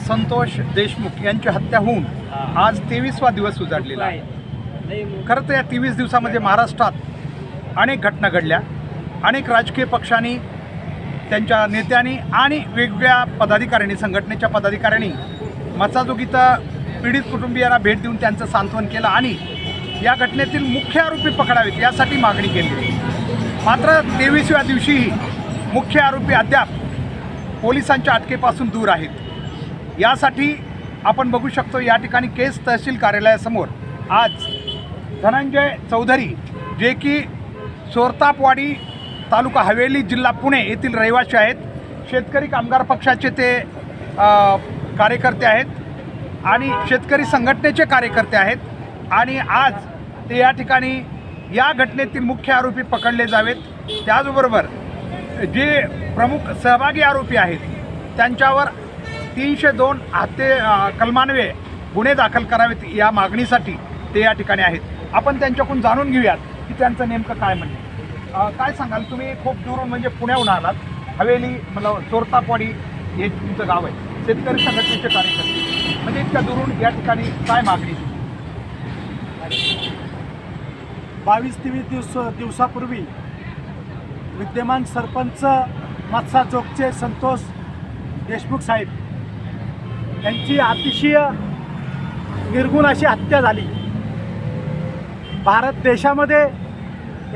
संतोष देशमुख यांची हत्या होऊन आज तेवीसवा दिवस उजाडलेला आहे. खरं तर या तेवीस दिवसामध्ये महाराष्ट्रात अनेक घटना घडल्या. अनेक राजकीय पक्षांनी त्यांच्या नेत्यांनी आणि वेगवेगळ्या पदाधिकाऱ्यांनी संघटनेच्या पदाधिकाऱ्यांनी मचाजोगीतं पीडित कुटुंबियांना भेट देऊन त्यांचं सांत्वन केलं आणि या घटनेतील मुख्य आरोपी पकडावेत यासाठी मागणी केली. मात्र तेवीसव्या दिवशीही मुख्य आरोपी अद्याप पोलिसांच्या अटकेपासून दूर आहेत. यासाठी आपण बघू शकतो या ठिकाणी केस तहसील कार्यालयासमोर आज धनंजय चौधरी जे की सोरतापवाडी तालुका हवेली जिल्हा पुणे येथील रहिवासी आहेत. शेतकरी कामगार पक्षाचे ते कार्यकर्ते आहेत आणि शेतकरी संघटनेचे कार्यकर्ते आहेत. आणि आज ते या ठिकाणी या घटनेतील मुख्य आरोपी पकडले जावेत. त्याचबरोबर जे प्रमुख सहभागी आरोपी आहेत त्यांच्यावर तीनशे दोन हत्ये अ, कलमान्वये गुन्हे दाखल करावेत या मागणीसाठी ते या ठिकाणी आहेत. आपण त्यांच्याकडून जाणून घेऊयात की त्यांचं नेमकं काय म्हणणे काय सांगाल? तुम्ही खूप दूरून म्हणजे पुण्याहून आलात. हवेली मला चोरतापवाडी हे तुमचं गाव आहे. शेतकरी संघटनेचे कार्यकर्ते. म्हणजे इतक्या दुरून या ठिकाणी काय मागणी? बावीस तेवीस दिवस दिवसापूर्वी विद्यमान सरपंच मत्सा चौकचे संतोष देशमुख साहेब त्यांची अतिशय निर्गुण अशी हत्या झाली. भारत देशामध्ये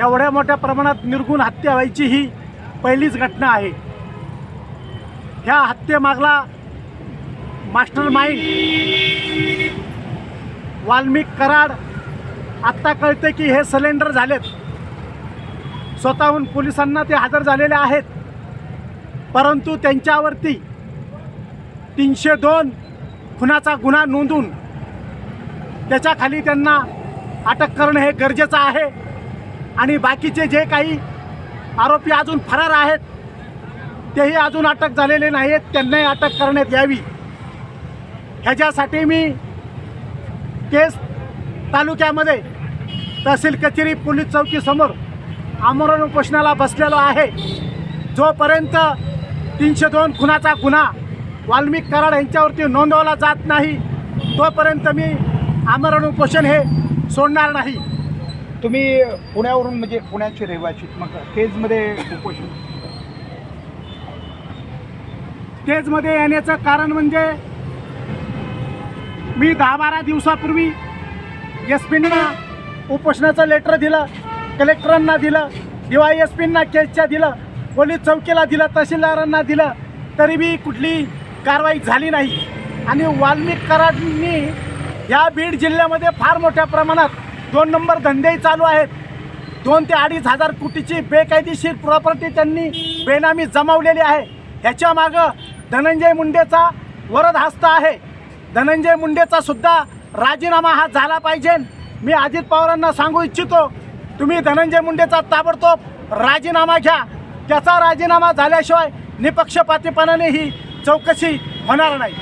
एवढ्या मोठ्या प्रमाणात निर्गुण हत्या व्हायची ही पहिलीच घटना आहे. ह्या हत्येमागला मास्टर माइंड वाल्मिक कराड आत्ता कळते की हे सिलेंडर झालेत. स्वतःहून पोलिसांना ते हजर झालेले आहेत. परंतु त्यांच्यावरती तीनशे दोन खुनाचा गुन्हा नोंदून त्याच्याखाली त्यांना अटक करणं हे गरजेचं आहे. आणि बाकीचे जे काही आरोपी अजून फरार आहेत तेही अजून अटक झालेले नाहीत त्यांनाही अटक करण्यात यावी. ह्याच्यासाठी मी केस तालुक्यामध्ये तहसील कचेरी पोलीस चौकीसमोर आमरण उपोषणाला बसलेलो आहे. जोपर्यंत तीनशे दोन खुनाचा गुन्हा वाल्मिक कराड यांच्यावरती नोंदवला जात नाही. तोपर्यंत मी आमरण उपोषण हे सोडणार नाही. तुम्ही पुण्यावरून म्हणजे पुण्याचे रहिवासी मग केजमध्ये उपोषण. स्टेजमध्ये येण्याचं कारण म्हणजे मी दहा बारा दिवसापूर्वी एस पींना उपोषणाचं लेटर दिलं कलेक्टरांना दिलं दिवाळी एस पींना केसच्या दिलं पोलीस चौकीला दिलं तहसीलदारांना दिलं तरी बी कुठली कारवाई झाली नाही. आणि वाल्मिक कराडनी या बीड जिल्ह्यामध्ये फार मोठ्या प्रमाणात दोन नंबर धंदेही चालू आहेत. दोन ते अडीच हजार कोटीची बेकायदेशीर प्रॉपर्टी त्यांनी बेनामी जमावलेली आहे. ह्याच्या मागं धनंजय मुंडेचा वरद हस्त आहे. धनंजय मुंडेचा सुद्धा राजीनामा हा झाला पाहिजे. मी अजित पवारांना सांगू इच्छितो तुम्ही धनंजय मुंडेचा ताबडतोब राजीनामा घ्या. त्याचा राजीनामा झाल्याशिवाय निपक्षपातीपणाने ही चौकशी होणार नाही.